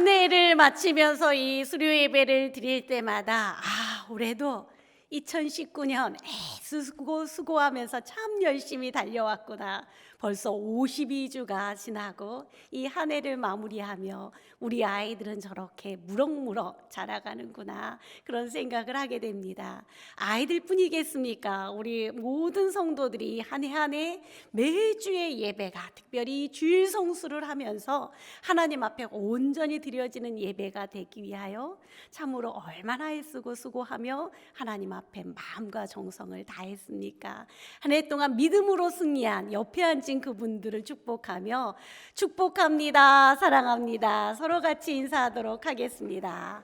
한 해를 마치면서 이 수료 예배를 드릴 때마다 아 올해도 2019년 애쓰고 수고하면서 참 열심히 달려왔구나. 벌써 52주가 지나고 이 한 해를 마무리하며 우리 아이들은 저렇게 무럭무럭 자라가는구나. 그런 생각을 하게 됩니다. 아이들 뿐이겠습니까? 우리 모든 성도들이 한 해 한 해 매주의 예배가 특별히 주일 성수를 하면서 하나님 앞에 온전히 드려지는 예배가 되기 위하여 참으로 얼마나 애쓰고 수고하며 하나님 앞에 마음과 정성을 다했습니까? 한 해 동안 믿음으로 승리한 옆에 앉은 그분들을 축복하며 축복합니다. 사랑합니다. 서로 같이 인사하도록 하겠습니다.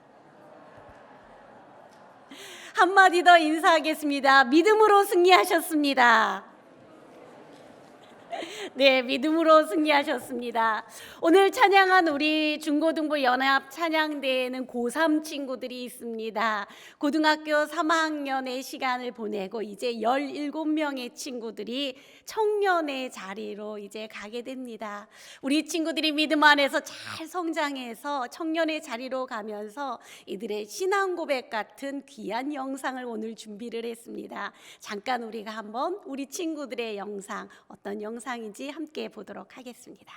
한마디 더 인사하겠습니다. 믿음으로 승리하셨습니다. 네, 믿음으로 승리하셨습니다. 오늘 찬양한 우리 중고등부 연합 찬양대에는 고3 친구들이 있습니다. 고등학교 3학년의 시간을 보내고 이제 17명의 친구들이 청년의 자리로 이제 가게 됩니다. 우리 친구들이 믿음 안에서 잘 성장해서 청년의 자리로 가면서 이들의 신앙 고백 같은 귀한 영상을 오늘 준비를 했습니다. 잠깐 우리가 한번 우리 친구들의 영상 어떤 영상인지 함께 보도록 하겠습니다.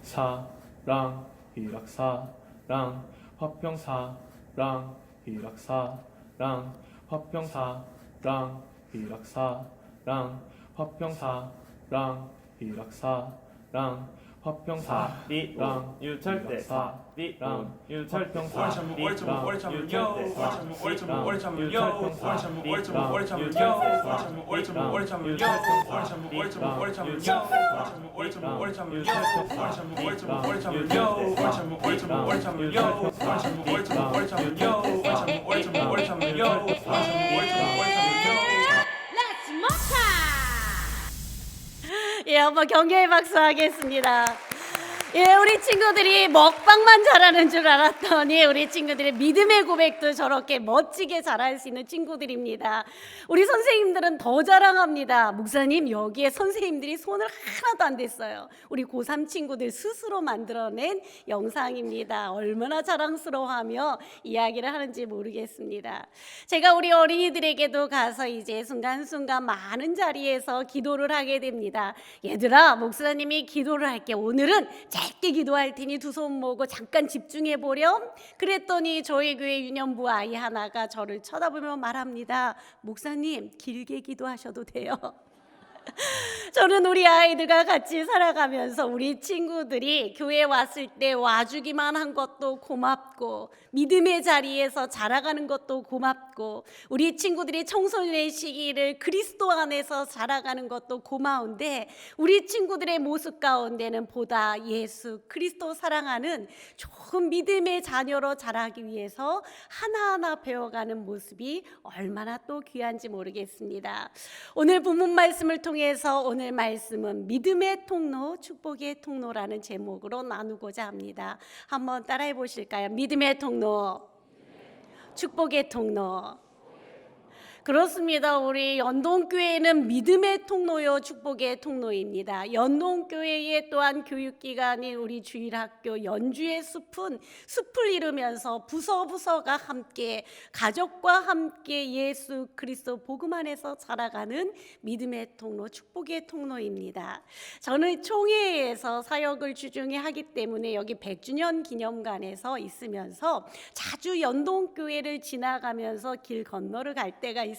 사랑 희락사랑 화평사랑 희락사랑 화평사랑 희락사랑 화평사랑 희락사랑 화평 사리랑 유찰대 사리랑 유찰평 사리랑 유찰평 사리랑 예, 한번 경계의 박수 하겠습니다. 예, 우리 친구들이 먹방만 잘하는 줄 알았더니 우리 친구들의 믿음의 고백도 저렇게 멋지게 잘할 수 있는 친구들입니다. 우리 선생님들은 더 자랑합니다. 목사님, 여기에 선생님들이 손을 하나도 안 댔어요. 우리 고3 친구들 스스로 만들어낸 영상입니다. 얼마나 자랑스러워하며 이야기를 하는지 모르겠습니다. 제가 우리 어린이들에게도 가서 이제 순간순간 많은 자리에서 기도를 하게 됩니다. 얘들아, 목사님이 기도를 할게. 오늘은 짧게 기도할 테니 두 손 모으고 잠깐 집중해 보렴. 그랬더니 저희 교회 유년부 아이 하나가 저를 쳐다보며 말합니다. 목사님, 길게 기도하셔도 돼요. 저는 우리 아이들과 같이 살아가면서 우리 친구들이 교회 왔을 때 와주기만 한 것도 고맙고 믿음의 자리에서 자라가는 것도 고맙고 우리 친구들이 청소년의 시기를 그리스도 안에서 자라가는 것도 고마운데 우리 친구들의 모습 가운데는 보다 예수 그리스도 사랑하는 좋은 믿음의 자녀로 자라기 위해서 하나하나 배워가는 모습이 얼마나 또 귀한지 모르겠습니다. 오늘 본문 말씀을 통해 서 오늘 말씀은 믿음의 통로, 축복의 통로라는 제목으로 나누고자 합니다. 한번 따라해 보실까요? 믿음의 통로, 축복의 통로. 그렇습니다. 우리 연동교회는 믿음의 통로요, 축복의 통로입니다. 연동교회의 또한 교육기관인 우리 주일학교 연주의 숲은 숲을 이루면서 부서부서가 함께 가족과 함께 예수 그리스도 복음 안에서 살아가는 믿음의 통로, 축복의 통로입니다. 저는 총회에서 사역을 주중에 하기 때문에 여기 100주년 기념관에서 있으면서 자주 연동교회를 지나가면서 길 건너를 갈 때가 있습니다.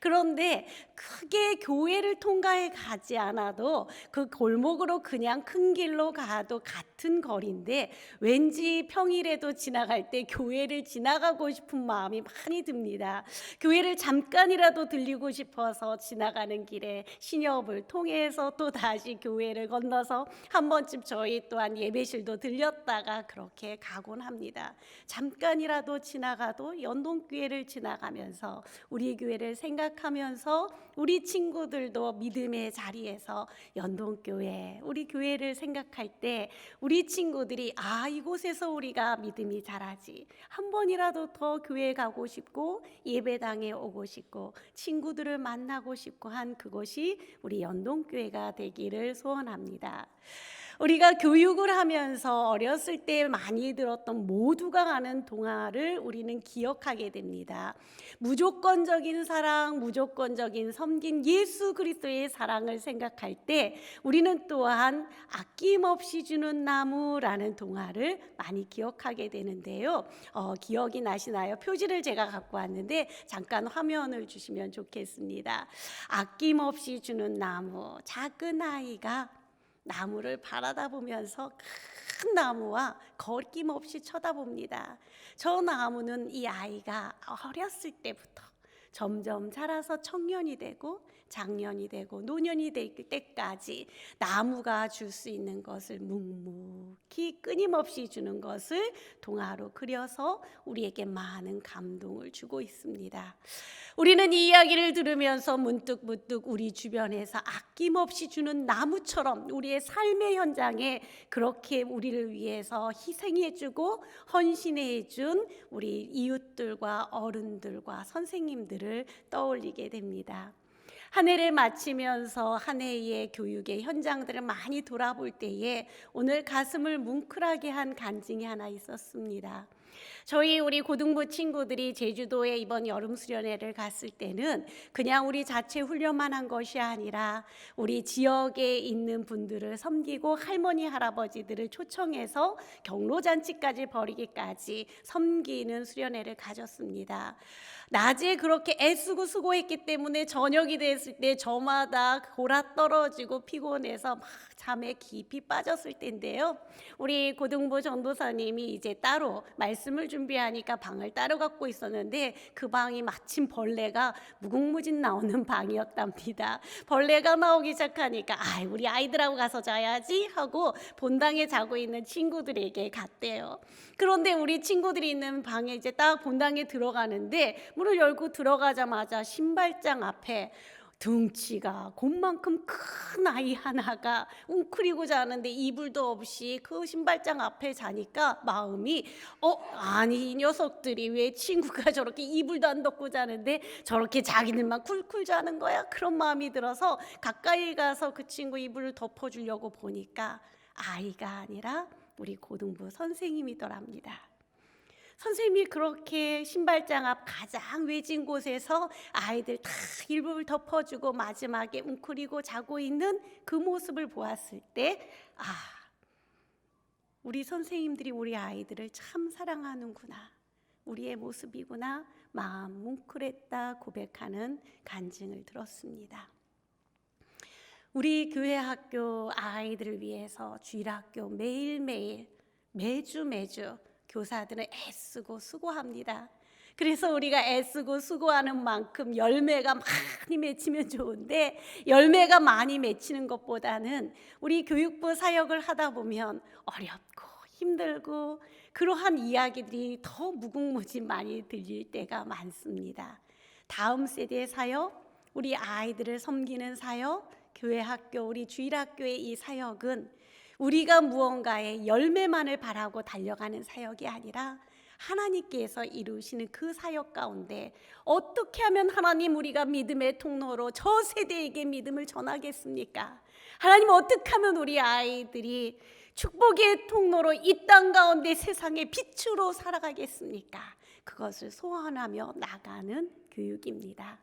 그런데 크게 교회를 통과해 가지 않아도 그 골목으로 그냥 큰 길로 가도 같은 거리인데 왠지 평일에도 지나갈 때 교회를 지나가고 싶은 마음이 많이 듭니다. 교회를 잠깐이라도 들리고 싶어서 지나가는 길에 신협을 통해서 또 다시 교회를 건너서 한 번쯤 저희 또한 예배실도 들렸다가 그렇게 가곤 합니다. 잠깐이라도 지나가도 연동교회를 지나가면서 우리 우리 교회를 생각하면서 우리 친구들도 믿음의 자리에서 연동교회, 우리 교회를 생각할 때 우리 친구들이 아, 이곳에서 우리가 믿음이 자라지. 한 번이라도 더 교회 가고 싶고 예배당에 오고 싶고 친구들을 만나고 싶고 한 그것이 우리 연동교회가 되기를 소원합니다. 우리가 교육을 하면서 어렸을 때 많이 들었던 모두가 가는 동화를 우리는 기억하게 됩니다. 무조건적인 사랑, 무조건적인 섬긴 예수 그리스도의 사랑을 생각할 때 우리는 또한 아낌없이 주는 나무라는 동화를 많이 기억하게 되는데요. 어, 기억이 나시나요? 표지를 제가 갖고 왔는데 잠깐 화면을 주시면 좋겠습니다. 아낌없이 주는 나무, 작은 아이가 나무를 바라다 보면서 큰 나무와 거김없이 쳐다봅니다. 저 나무는 이 아이가 어렸을 때부터 점점 자라서 청년이 되고 장년이 되고 노년이 될 때까지 나무가 줄 수 있는 것을 묵묵히 끊임없이 주는 것을 동화로 그려서 우리에게 많은 감동을 주고 있습니다. 우리는 이 이야기를 들으면서 문득 문득 우리 주변에서 아낌없이 주는 나무처럼 우리의 삶의 현장에 그렇게 우리를 위해서 희생해주고 헌신해준 우리 이웃들과 어른들과 선생님들을 떠올리게 됩니다. 한 해를 마치면서 한 해의 교육의 현장들을 많이 돌아볼 때에 오늘 가슴을 뭉클하게 한 간증이 하나 있었습니다. 저희 우리 고등부 친구들이 제주도에 이번 여름 수련회를 갔을 때는 그냥 우리 자체 훈련만 한 것이 아니라 우리 지역에 있는 분들을 섬기고 할머니 할아버지들을 초청해서 경로 잔치까지 벌이기까지 섬기는 수련회를 가졌습니다. 낮에 그렇게 애쓰고 수고했기 때문에 저녁이 됐을 때 저마다 골아 떨어지고 피곤해서 막 잠에 깊이 빠졌을 텐데요. 우리 고등부 전도사님이 이제 따로 말씀 을 준비하니까 방을 따로 갖고 있었는데 그 방이 마침 벌레가 무궁무진 나오는 방이었답니다. 벌레가 나오기 시작하니까 아, 우리 아이들하고 가서 자야지 하고 본당에 자고 있는 친구들에게 갔대요. 그런데 우리 친구들이 있는 방에 이제 딱 본당에 들어가는데 문을 열고 들어가자마자 신발장 앞에 등치가 곰만큼 큰 아이 하나가 웅크리고 자는데 이불도 없이 그 신발장 앞에 자니까 마음이 어 아니 이 녀석들이 왜 친구가 저렇게 이불도 안 덮고 자는데 저렇게 자기들만 쿨쿨 자는 거야 그런 마음이 들어서 가까이 가서 그 친구 이불을 덮어주려고 보니까 아이가 아니라 우리 고등부 선생님이더랍니다. 선생님이 그렇게 신발장 앞 가장 외진 곳에서 아이들 다 일부를 덮어주고 마지막에 웅크리고 자고 있는 그 모습을 보았을 때, 아, 우리 선생님들이 우리 아이들을 참 사랑하는구나. 우리의 모습이구나. 마음 뭉클했다 고백하는 간증을 들었습니다. 우리 교회 학교 아이들을 위해서 주일학교 매일매일 매주 매주 교사들은 애쓰고 수고합니다. 그래서 우리가 애쓰고 수고하는 만큼 열매가 많이 맺히면 좋은데 열매가 많이 맺히는 것보다는 우리 교육부 사역을 하다 보면 어렵고 힘들고 그러한 이야기들이 더 무궁무진 많이 들릴 때가 많습니다. 다음 세대의 사역, 우리 아이들을 섬기는 사역, 교회 학교, 우리 주일 학교의 이 사역은 우리가 무언가의 열매만을 바라고 달려가는 사역이 아니라 하나님께서 이루시는 그 사역 가운데 어떻게 하면 하나님 우리가 믿음의 통로로 저 세대에게 믿음을 전하겠습니까? 하나님 어떻게 하면 우리 아이들이 축복의 통로로 이 땅 가운데 세상의 빛으로 살아가겠습니까? 그것을 소원하며 나가는 교육입니다.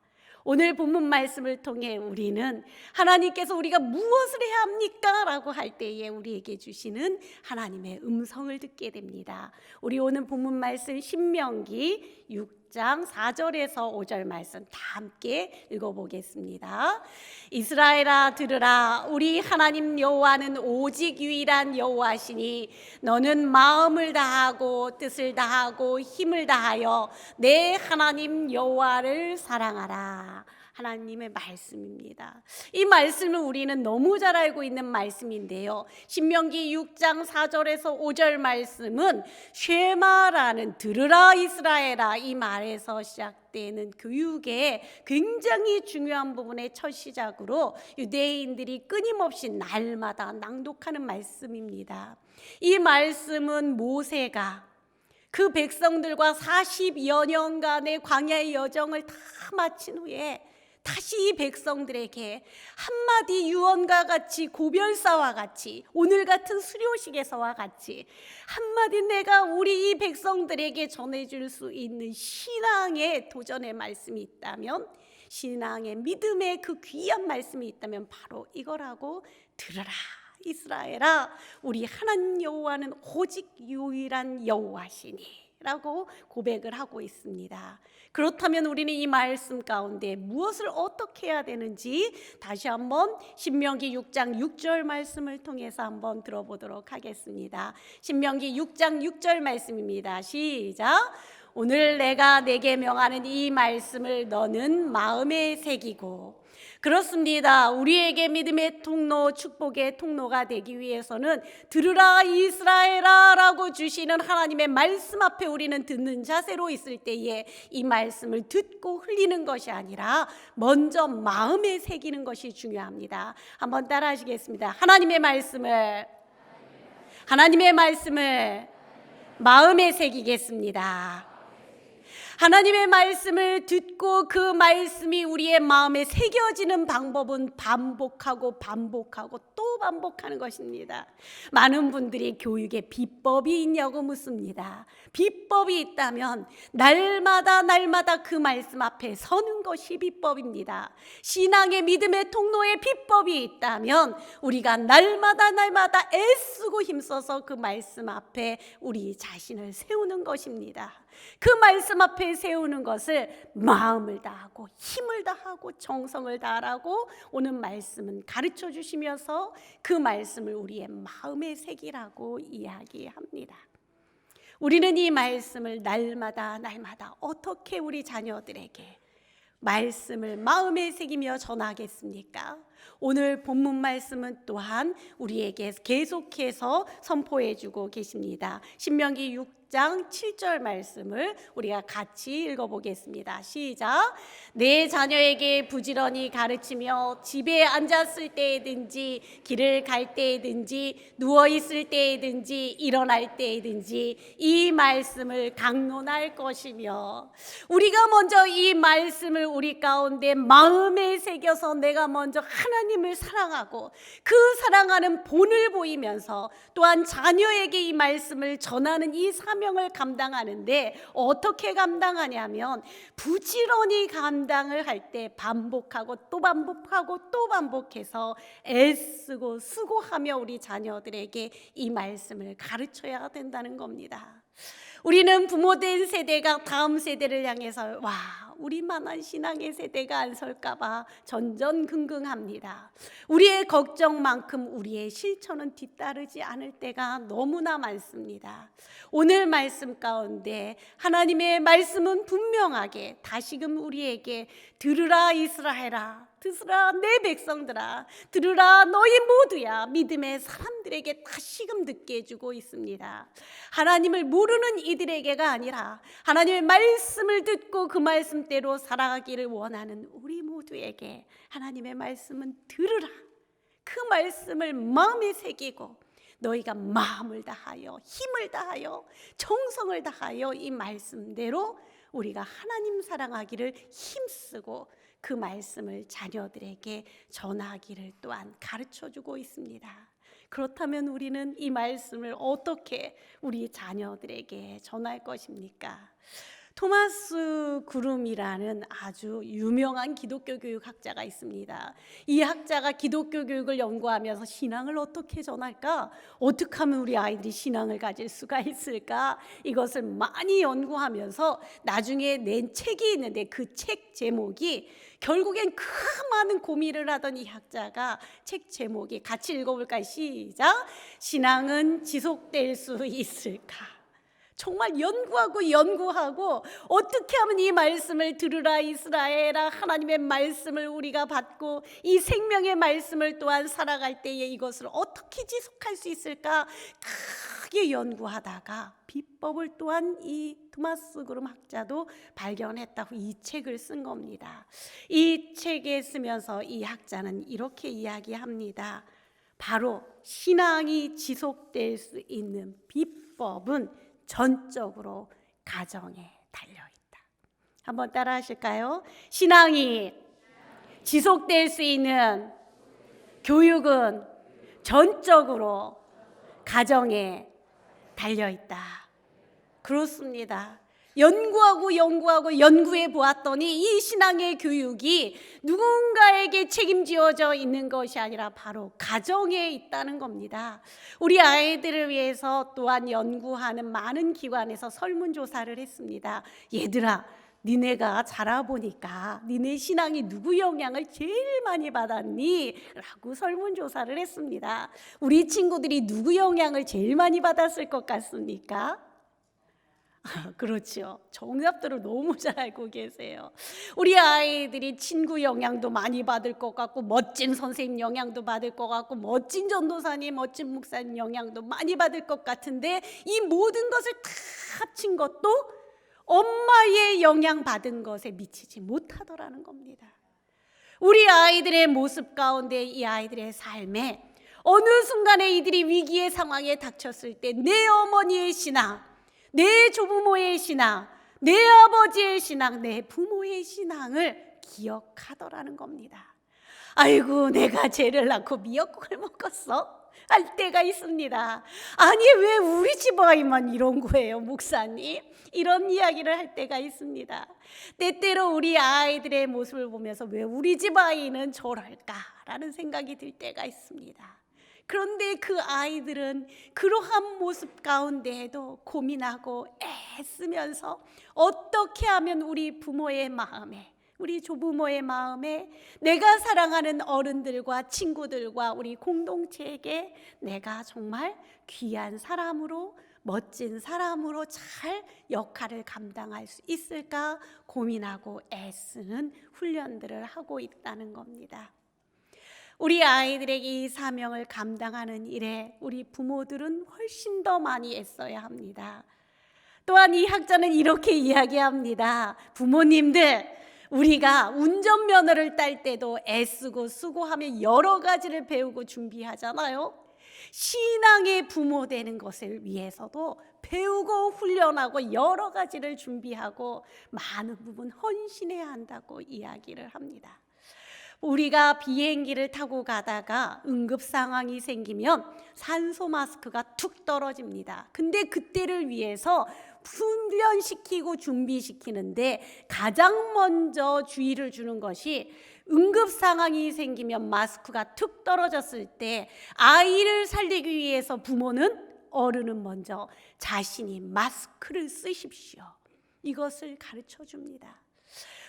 오늘 본문 말씀을 통해 우리는 하나님께서 우리가 무엇을 해야 합니까? 라고 할 때에 우리에게 주시는 하나님의 음성을 듣게 됩니다. 우리 오늘 본문 말씀 신명기 6장 4절에서 5절 말씀 다 함께 읽어보겠습니다. 이스라엘아 들으라 우리 하나님 여호와는 오직 유일한 여호와시니 너는 마음을 다하고 뜻을 다하고 힘을 다하여 내 하나님 여호와를 사랑하라. 하나님의 말씀입니다. 이 말씀을 우리는 너무 잘 알고 있는 말씀인데요. 신명기 6장 4절에서 5절 말씀은 쉐마라는 들으라 이스라엘아 이 말에서 시작되는 교육의 굉장히 중요한 부분의 첫 시작으로 유대인들이 끊임없이 날마다 낭독하는 말씀입니다. 이 말씀은 모세가 그 백성들과 40여 년간의 광야의 여정을 다 마친 후에 다시 이 백성들에게 한마디 유언과 같이 고별사와 같이 오늘 같은 수료식에서와 같이 한마디 내가 우리 이 백성들에게 전해줄 수 있는 신앙의 도전의 말씀이 있다면 신앙의 믿음의 그 귀한 말씀이 있다면 바로 이거라고 들으라. 이스라엘아 우리 하나님 여호와는 오직 유일한 여호와시니 라고 고백을 하고 있습니다. 그렇다면 우리는 이 말씀 가운데 무엇을 어떻게 해야 되는지 다시 한번 신명기 6장 6절 말씀을 통해서 한번 들어보도록 하겠습니다. 신명기 6장 6절 말씀입니다. 시작. 오늘 내가 내게 명하는 이 말씀을 너는 마음에 새기고 그렇습니다. 우리에게 믿음의 통로, 축복의 통로가 되기 위해서는 들으라 이스라엘아라고 주시는 하나님의 말씀 앞에 우리는 듣는 자세로 있을 때에 이 말씀을 듣고 흘리는 것이 아니라 먼저 마음에 새기는 것이 중요합니다. 한번 따라하시겠습니다. 하나님의 말씀을 하나님의 말씀을 마음에 새기겠습니다. 하나님의 말씀을 듣고 그 말씀이 우리의 마음에 새겨지는 방법은 반복하고 반복하고 또 반복하는 것입니다. 많은 분들이 교육에 비법이 있냐고 묻습니다. 비법이 있다면 날마다 날마다 그 말씀 앞에 서는 것이 비법입니다. 신앙의 믿음의 통로에 비법이 있다면 우리가 날마다 날마다 애쓰고 힘써서 그 말씀 앞에 우리 자신을 세우는 것입니다. 그 말씀 앞에 세우는 것을 마음을 다하고 힘을 다하고 정성을 다하라고 오늘 말씀은 가르쳐 주시면서 그 말씀을 우리의 마음에 새기라고 이야기합니다. 우리는 이 말씀을 날마다 날마다 어떻게 우리 자녀들에게 말씀을 마음에 새기며 전하겠습니까? 오늘 본문 말씀은 또한 우리에게 계속해서 선포해 주고 계십니다. 신명기 6장 7절 말씀을 우리가 같이 읽어 보겠습니다. 시작. 내 자녀에게 부지런히 가르치며 집에 앉았을 때든지 길을 갈 때든지 누워 있을 때든지 일어날 때든지 이 말씀을 강론할 것이며 우리가 먼저 이 말씀을 우리 가운데 마음에 새겨서 내가 먼저 하나님을 사랑하고 그 사랑하는 본을 보이면서 또한 자녀에게 이 말씀을 전하는 이 사명을 감당하는데 어떻게 감당하냐면 부지런히 감당을 할 때 반복하고 또 반복하고 또 반복해서 애쓰고 수고하며 우리 자녀들에게 이 말씀을 가르쳐야 된다는 겁니다. 우리는 부모된 세대가 다음 세대를 향해서 와 우리만한 신앙의 세대가 안 설까봐 전전긍긍합니다. 우리의 걱정만큼 우리의 실천은 뒤따르지 않을 때가 너무나 많습니다. 오늘 말씀 가운데 하나님의 말씀은 분명하게 다시금 우리에게 들으라 이스라엘아 들으라 내 백성들아. 들으라 너희 모두야. 믿음의 사람들에게 다시금 듣게 해주고 있습니다. 하나님을 모르는 이들에게가 아니라 하나님의 말씀을 듣고 그 말씀대로 살아가기를 원하는 우리 모두에게 하나님의 말씀은 들으라. 그 말씀을 마음에 새기고 너희가 마음을 다하여 힘을 다하여 정성을 다하여 이 말씀대로 우리가 하나님 사랑하기를 힘쓰고 그 말씀을 자녀들에게 전하기를 또한 가르쳐 주고 있습니다. 그렇다면 우리는 이 말씀을 어떻게 우리 자녀들에게 전할 것입니까? 토마스 구름이라는 아주 유명한 기독교 교육 학자가 있습니다. 이 학자가 기독교 교육을 연구하면서 신앙을 어떻게 전할까? 어떻게 하면 우리 아이들이 신앙을 가질 수가 있을까? 이것을 많이 연구하면서 나중에 낸 책이 있는데 그 책 제목이 결국엔 그 많은 고민을 하던 이 학자가 책 제목이 같이 읽어볼까요? 시작. 신앙은 지속될 수 있을까? 정말 연구하고 연구하고 어떻게 하면 이 말씀을 들으라 이스라엘아 하나님의 말씀을 우리가 받고 이 생명의 말씀을 또한 살아갈 때에 이것을 어떻게 지속할 수 있을까 크게 연구하다가 비법을 또한 이 토마스 그름 학자도 발견했다고 이 책을 쓴 겁니다. 이 책에 쓰면서 이 학자는 이렇게 이야기합니다. 바로 신앙이 지속될 수 있는 비법은 전적으로 가정에 달려 있다. 한번 따라 하실까요? 신앙이 지속될 수 있는 교육은 전적으로 가정에 달려 있다. 그렇습니다. 연구하고 연구하고 연구해 보았더니 이 신앙의 교육이 누군가에게 책임지어져 있는 것이 아니라 바로 가정에 있다는 겁니다. 우리 아이들을 위해서 또한 연구하는 많은 기관에서 설문조사를 했습니다. 얘들아, 니네가 자라보니까 니네 신앙이 누구 영향을 제일 많이 받았니? 라고 설문조사를 했습니다. 우리 친구들이 누구 영향을 제일 많이 받았을 것 같습니까? 그렇죠. 정답들을 너무 잘 알고 계세요. 우리 아이들이 친구 영향도 많이 받을 것 같고 멋진 선생님 영향도 받을 것 같고 멋진 전도사님, 멋진 목사님 영향도 많이 받을 것 같은데 이 모든 것을 다 합친 것도 엄마의 영향 받은 것에 미치지 못하더라는 겁니다. 우리 아이들의 모습 가운데 이 아이들의 삶에 어느 순간에 이들이 위기의 상황에 닥쳤을 때 내 어머니의 신앙, 내 조부모의 신앙, 내 아버지의 신앙, 내 부모의 신앙을 기억하더라는 겁니다. 아이고, 내가 죄를 낳고 미역국을 먹었어? 할 때가 있습니다. 아니, 왜 우리 집 아이만 이런 거예요, 목사님? 이런 이야기를 할 때가 있습니다. 때때로 우리 아이들의 모습을 보면서 왜 우리 집 아이는 저럴까라는 생각이 들 때가 있습니다. 그런데 그 아이들은 그러한 모습 가운데에도 고민하고 애쓰면서 어떻게 하면 우리 부모의 마음에 우리 조부모의 마음에 내가 사랑하는 어른들과 친구들과 우리 공동체에게 내가 정말 귀한 사람으로 멋진 사람으로 잘 역할을 감당할 수 있을까 고민하고 애쓰는 훈련들을 하고 있다는 겁니다. 우리 아이들에게 이 사명을 감당하는 일에 우리 부모들은 훨씬 더 많이 애써야 합니다. 또한 이 학자는 이렇게 이야기합니다. 부모님들, 우리가 운전면허를 딸 때도 애쓰고 수고하며 여러 가지를 배우고 준비하잖아요. 신앙의 부모 되는 것을 위해서도 배우고 훈련하고 여러 가지를 준비하고 많은 부분 헌신해야 한다고 이야기를 합니다. 우리가 비행기를 타고 가다가 응급 상황이 생기면 산소 마스크가 툭 떨어집니다. 근데 그때를 위해서 훈련시키고 준비시키는데 가장 먼저 주의를 주는 것이 응급 상황이 생기면 마스크가 툭 떨어졌을 때 아이를 살리기 위해서 부모는 어른은 먼저 자신이 마스크를 쓰십시오. 이것을 가르쳐 줍니다.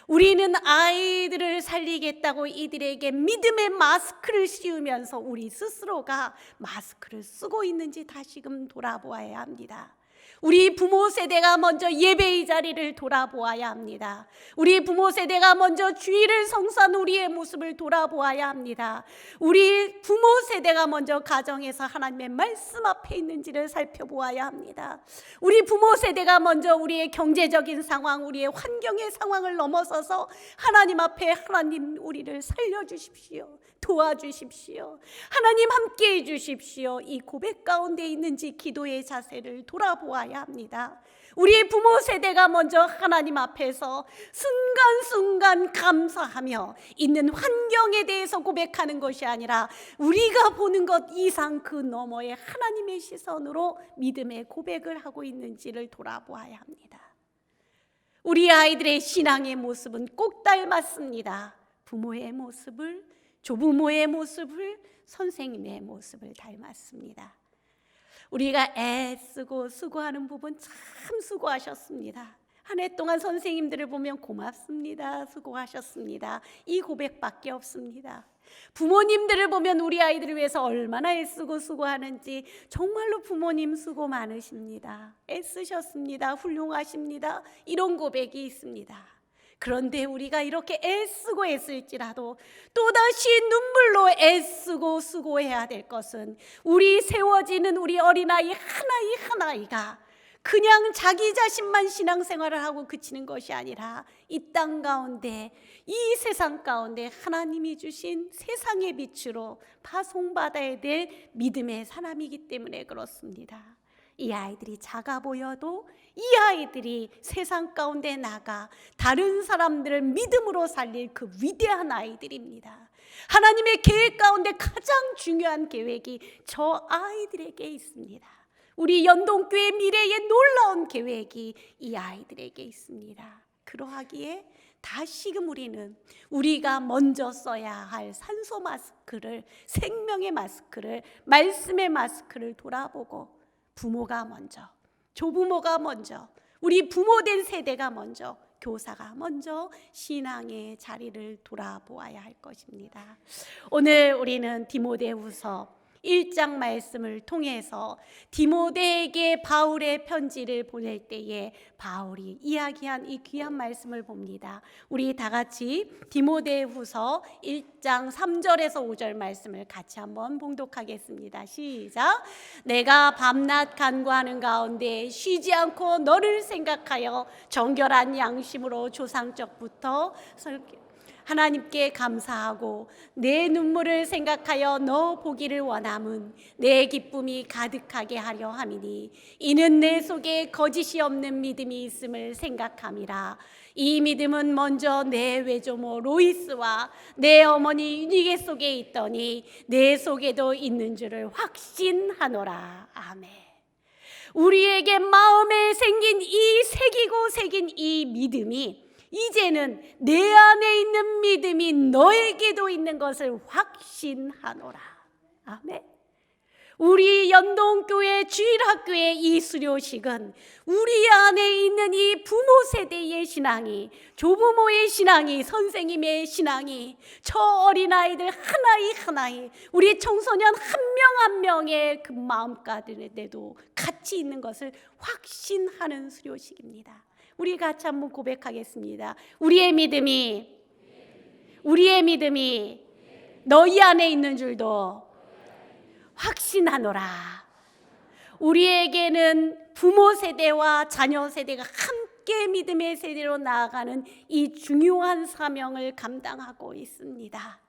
우리는 아이들을 살리겠다고 이들에게 믿음의 마스크를 씌우면서 우리 스스로가 마스크를 쓰고 있는지 다시금 돌아보아야 합니다. 우리 부모 세대가 먼저 예배의 자리를 돌아보아야 합니다. 우리 부모 세대가 먼저 주의를 성수한 우리의 모습을 돌아보아야 합니다. 우리 부모 세대가 먼저 가정에서 하나님의 말씀 앞에 있는지를 살펴보아야 합니다. 우리 부모 세대가 먼저 우리의 경제적인 상황, 우리의 환경의 상황을 넘어서서 하나님 앞에 하나님 우리를 살려주십시오. 도와주십시오. 하나님 함께 해주십시오. 이 고백 가운데 있는지 기도의 자세를 돌아보아야 합니다. 우리 부모 세대가 먼저 하나님 앞에서 순간순간 감사하며 있는 환경에 대해서 고백하는 것이 아니라 우리가 보는 것 이상 그 너머에 하나님의 시선으로 믿음의 고백을 하고 있는지를 돌아보아야 합니다. 우리 아이들의 신앙의 모습은 꼭 닮았습니다. 부모의 모습을, 조부모의 모습을, 선생님의 모습을 닮았습니다. 우리가 애쓰고 수고하는 부분 참 수고하셨습니다. 한 해 동안 선생님들을 보면 고맙습니다. 수고하셨습니다. 이 고백밖에 없습니다. 부모님들을 보면 우리 아이들을 위해서 얼마나 애쓰고 수고하는지 정말로 부모님 수고 많으십니다. 애쓰셨습니다. 훌륭하십니다. 이런 고백이 있습니다. 그런데 우리가 이렇게 애쓰고 애쓸지라도 또다시 눈물로 애쓰고 수고해야 될 것은 우리 세워지는 우리 어린아이 하나이 하나이가 그냥 자기 자신만 신앙생활을 하고 그치는 것이 아니라 이 땅 가운데 이 세상 가운데 하나님이 주신 세상의 빛으로 파송받아야 될 믿음의 사람이기 때문에 그렇습니다. 이 아이들이 작아 보여도 이 아이들이 세상 가운데 나가 다른 사람들을 믿음으로 살릴 그 위대한 아이들입니다. 하나님의 계획 가운데 가장 중요한 계획이 저 아이들에게 있습니다. 우리 연동교회 미래의 놀라운 계획이 이 아이들에게 있습니다. 그러하기에 다시금 우리는 우리가 먼저 써야 할 산소 마스크를 생명의 마스크를 말씀의 마스크를 돌아보고 부모가 먼저 조부모가 먼저 우리 부모된 세대가 먼저 교사가 먼저 신앙의 자리를 돌아보아야 할 것입니다. 오늘 우리는 디모데후서 1장 말씀을 통해서 디모데에게 바울의 편지를 보낼 때에 바울이 이야기한 이 귀한 말씀을 봅니다. 우리 다 같이 디모데후서 1장 3절에서 5절 말씀을 같이 한번 봉독하겠습니다. 시작. 내가 밤낮 간구하는 가운데 쉬지 않고 너를 생각하여 정결한 양심으로 조상적부터 설교 하나님께 감사하고 내 눈물을 생각하여 너 보기를 원함은 내 기쁨이 가득하게 하려 함이니 이는 내 속에 거짓이 없는 믿음이 있음을 생각함이라 이 믿음은 먼저 내 외조모 로이스와 내 어머니 유니게 속에 있더니 내 속에도 있는 줄을 확신하노라 아멘. 우리에게 마음에 생긴 이 새기고 새긴 이 믿음이 이제는 내 안에 있는 믿음이 너에게도 있는 것을 확신하노라. 아멘. 우리 연동교회 주일학교의 이 수료식은 우리 안에 있는 이 부모 세대의 신앙이 조부모의 신앙이 선생님의 신앙이 저 어린아이들 하나이 하나이 우리 청소년 한 명 한 명의 그 마음가짐에도 같이 있는 것을 확신하는 수료식입니다. 우리 같이 한번 고백하겠습니다. 우리의 믿음이 우리의 믿음이 너희 안에 있는 줄도 확신하노라. 우리에게는 부모 세대와 자녀 세대가 함께 믿음의 세대로 나아가는 이 중요한 사명을 감당하고 있습니다.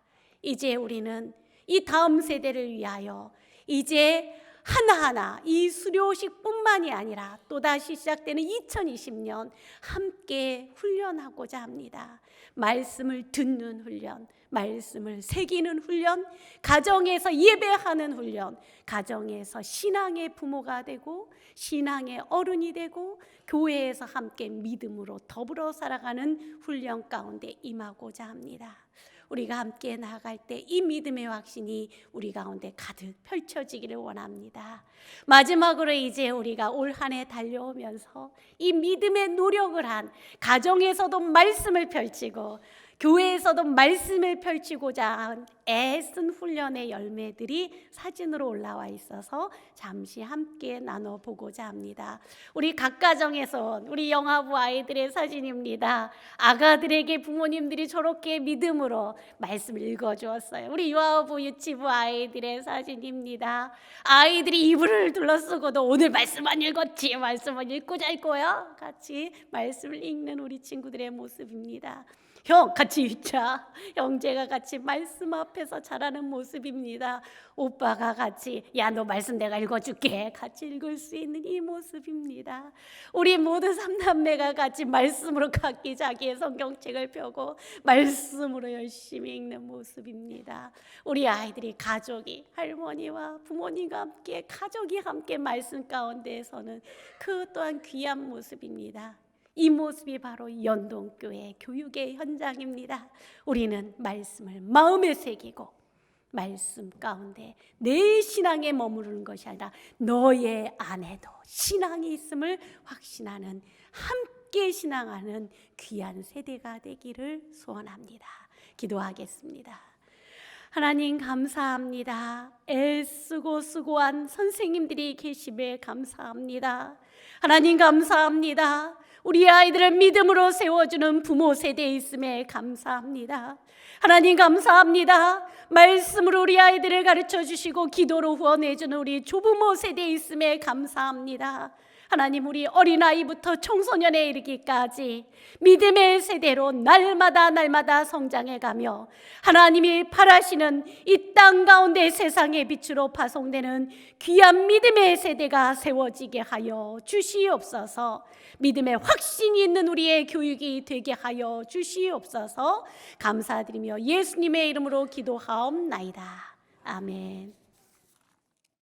이제 우리는 이 다음 세대를 위하여 이제 하나하나 이 수료식뿐만이 아니라 또다시 시작되는 2020년 함께 훈련하고자 합니다. 말씀을 듣는 훈련, 말씀을 새기는 훈련, 가정에서 예배하는 훈련, 가정에서 신앙의 부모가 되고 신앙의 어른이 되고 교회에서 함께 믿음으로 더불어 살아가는 훈련 가운데 임하고자 합니다. 우리가 함께 나아갈 때 이 믿음의 확신이 우리 가운데 가득 펼쳐지기를 원합니다. 마지막으로 이제 우리가 올 한 해 달려오면서 이 믿음의 노력을 한 가정에서도 말씀을 펼치고 교회에서도 말씀을 펼치고자 한 애쓴 훈련의 열매들이 사진으로 올라와 있어서 잠시 함께 나눠 보고자 합니다. 우리 각 가정에서 우리 영아부 아이들의 사진입니다. 아가들에게 부모님들이 저렇게 믿음으로 말씀을 읽어 주었어요. 우리 유아부 유치부 아이들의 사진입니다. 아이들이 이불을 둘러쓰고도 오늘 말씀 안 읽었지? 말씀을 읽고 잘 거야? 같이 말씀을 읽는 우리 친구들의 모습입니다. 형 같이 읽자. 형제가 같이 말씀 앞에서 자라는 모습입니다. 오빠가 같이 야 너 말씀 내가 읽어줄게. 같이 읽을 수 있는 이 모습입니다. 우리 모두 삼남매가 같이 말씀으로 각기 자기의 성경책을 펴고 말씀으로 열심히 읽는 모습입니다. 우리 아이들이 가족이 할머니와 부모님과 함께 가족이 함께 말씀 가운데에서는 그 또한 귀한 모습입니다. 이 모습이 바로 연동교회 교육의 현장입니다. 우리는 말씀을 마음에 새기고 말씀 가운데 내 신앙에 머무르는 것이 아니라 너의 안에도 신앙이 있음을 확신하는 함께 신앙하는 귀한 세대가 되기를 소원합니다. 기도하겠습니다. 하나님 감사합니다. 애쓰고 수고한 선생님들이 계심에 감사합니다. 하나님 감사합니다. 우리 아이들을 믿음으로 세워주는 부모 세대에 있음에 감사합니다. 하나님 감사합니다. 말씀으로 우리 아이들을 가르쳐 주시고 기도로 후원해주는 우리 조부모 세대에 있음에 감사합니다. 하나님 우리 어린아이부터 청소년에 이르기까지 믿음의 세대로 날마다 날마다 성장해 가며 하나님이 바라시는 이 땅 가운데 세상의 빛으로 파송되는 귀한 믿음의 세대가 세워지게 하여 주시옵소서 믿음의 확신이 있는 우리의 교육이 되게 하여 주시옵소서 감사드리며 예수님의 이름으로 기도하옵나이다. 아멘.